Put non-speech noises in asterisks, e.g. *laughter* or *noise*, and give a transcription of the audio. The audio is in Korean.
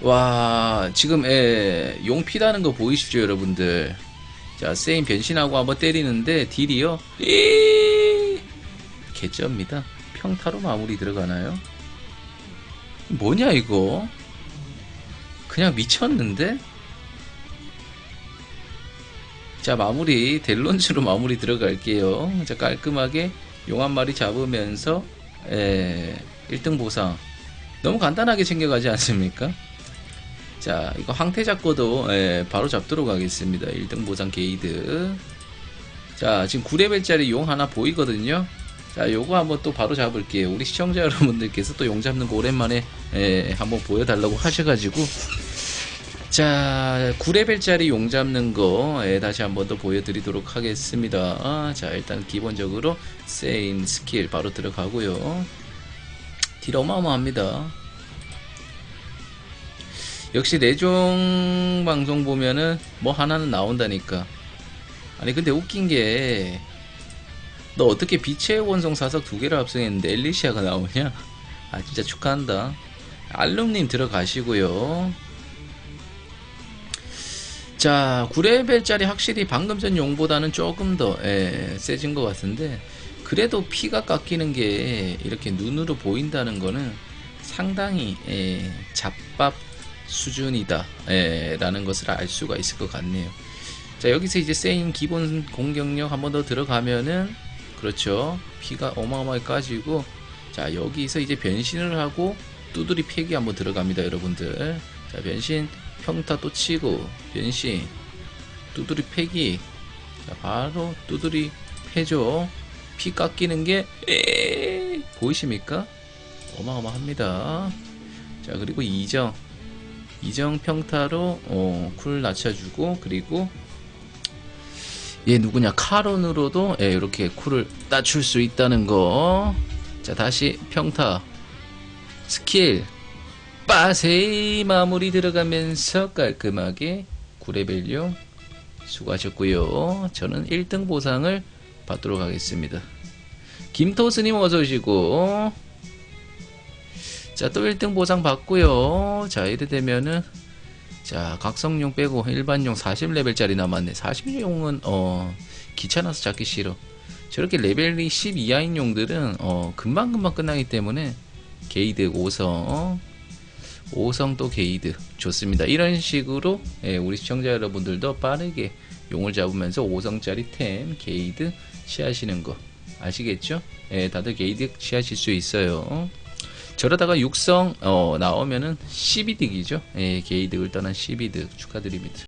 와 지금 예, 용 피다는 거 보이시죠 여러분들. 자 세인 변신하고 한번 때리는데 딜이요? 이 개쩌입니다. 평타로 마무리 들어가나요? 뭐냐 이거? 그냥 미쳤는데? 자 마무리. 델론즈로 마무리 들어갈게요. 자 깔끔하게 용 한 마리 잡으면서 예, 1등 보상. 너무 간단하게 챙겨가지 않습니까 자 이거 황태 잡고도 예, 바로 잡도록 하겠습니다. 1등 보상 게이드. 자 지금 9레벨짜리 용 하나 보이거든요. 자 요거 한번 또 바로 잡을게요. 우리 시청자 *laughs* 여러분들께서 또 용 잡는 거 오랜만에 예, 한번 보여달라고 하셔가지고. 자 9레벨짜리 용 잡는 거 예, 다시 한번 더 보여드리도록 하겠습니다. 아, 자 일단 기본적으로 세인 스킬 바로 들어가고요. 딜 어마어마합니다 역시 내종 방송 보면은 뭐 하나는 나온다니까. 아니 근데 웃긴 게 너 어떻게 빛의 원성 사석 두 개를 합성했는데 엘리시아가 나오냐? 아 진짜 축하한다. 알룸님 들어가시고요. 자 9레벨짜리 확실히 방금 전 용보다는 조금 더 예, 세진 것 같은데 그래도 피가 깎이는 게 이렇게 눈으로 보인다는 거는 상당히 예, 잡밥 수준이다 예, 라는 것을 알 수가 있을 것 같네요. 자 여기서 이제 세인 기본 공격력 한 번 더 들어가면은 그렇죠. 피가 어마어마하게 까지고 자 여기서 이제 변신을 하고 두드리 팩이 한번 들어갑니다 여러분들. 자 변신 평타 또 치고 변신 두드리 팩이. 자 바로 두드리 패죠. 피 깎이는 게 에이, 보이십니까? 어마어마합니다. 자 그리고 이정 이정 평타로 어, 쿨 낮춰주고 그리고 얘 누구냐 카론으로도 예, 이렇게 쿨을 낮출 수 있다는 거. 자 다시 평타 스킬 빠세이 마무리 들어가면서 깔끔하게 9레벨용 수고하셨고요. 저는 1등 보상을 받도록 하겠습니다. 김토스님 어서 오시고 자, 또 1등 보상 받고요. 자, 이래 되면은 자, 각성용 빼고 일반용 40레벨짜리 남았네. 40용은 어 귀찮아서 잡기 싫어. 저렇게 레벨이 10 이하인 용들은 어 금방금방 끝나기 때문에 게이드 5성 5성 또 게이드 좋습니다. 이런 식으로 예, 우리 시청자 여러분들도 빠르게 용을 잡으면서 5성짜리 템 게이드 취하시는 거 아시겠죠? 예, 다들 게이드 취하실 수 있어요. 저러다가 육성 어, 나오면은 12득이죠. 예, 게이득을 떠난 12득 축하드립니다.